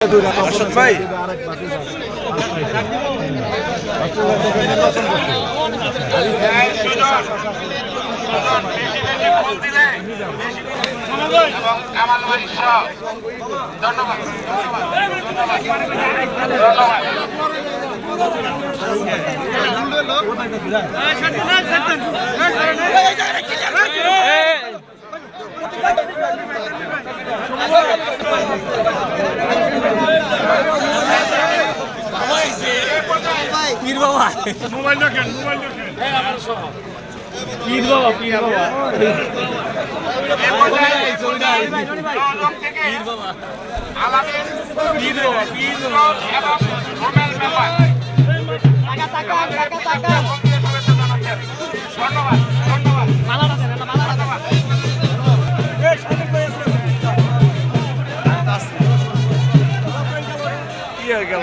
অশোক ভাই এবং কামাল ভাই সহ ধন্যবাদ ধন্যবাদ ধন্যবাদ এ পর্যায়ে সহযোগ থেকে আলামিন এবং রুমেল ব্যাপার ধন্যবাদ গেল